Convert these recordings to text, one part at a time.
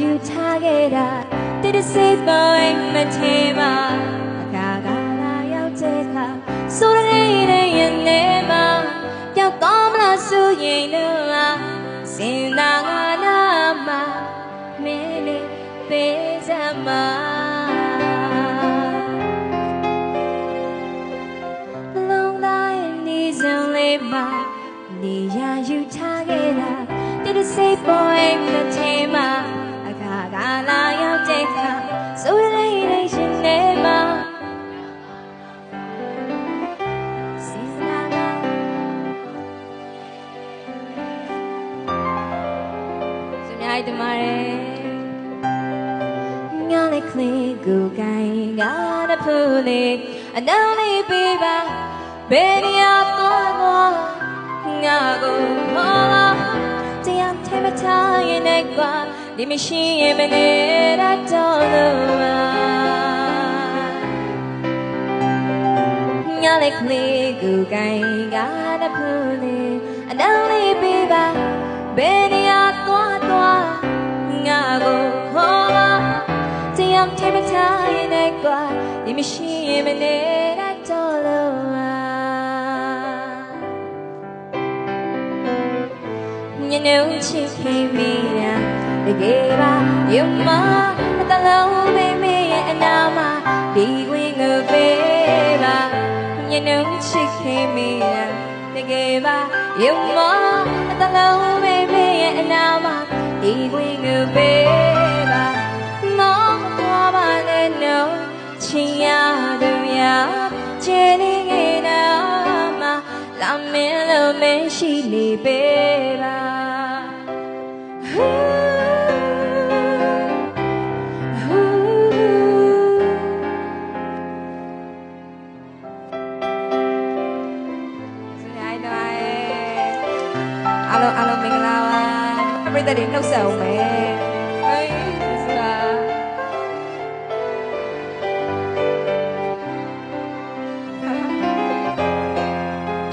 ယူထားခဲ့တာတိတစိတ်ပေါ်မထဲမှာအခါကလာရောက်တဲ့အခါဆိုရတဲ့ရင်ထဲမှာပျောက်သွားမလားဆိုရင်တော့စင်သာငါနာမှာမင်းလေးပေးစမ်းမှာလုံးသားရဲ့နေစုံလေးမှာနေရယူထားခဲ့တာတိတစိတ်ပေါ်မထဲမှာ စမြိုက်တမရဲငါလည်းကလေးကိုကိုင်းငါတဖူးလေးအနောင်လေးပေးပါဘယ်နေရာသွားသွားငါကိုဟောတရားထဲမထားရင်လည်းကွာဒီမရှိရင်မနေရတော့လို့ပါငါလည်းကလေးကိုကိုင်းငါတဖူးလေးအနောင်လေးပေးပါဘယ်နေ ရင်လည်းကွာဒီမရှိရင်မနေရတော့လို့ပါညနေချစ်ခင်မိတာတကယ်ပါယမအတလုံးမိမိရဲ့အနာမှာဒီခွင့်ကိုပေးပါညနေချစ်ခင်မိတာတကယ်ပါယမအတလုံးမိမိရဲ့အနာမှာဒီခွင့်ကိုပေး နော်ချင်ရသူရချင်နေခဲ့တာမှာလာမင်းလို့မရှိနေပေးပါစရိုင်းတော်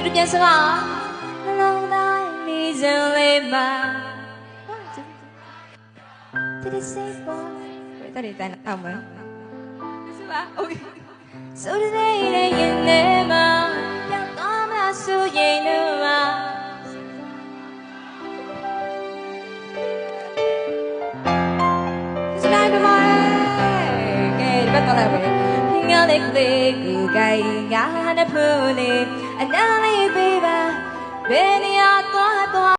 이렇게 연습하 Long time is only my To the same boy 왜 다리 일단 아 뭐야 연습하 오케이 So today they in their mind 야 떠나 수의 누아 Good morning. Okay, bắt đầu lại. စနိုင်းပမာကဲဒီဘက်တော့လည်းပဲငါ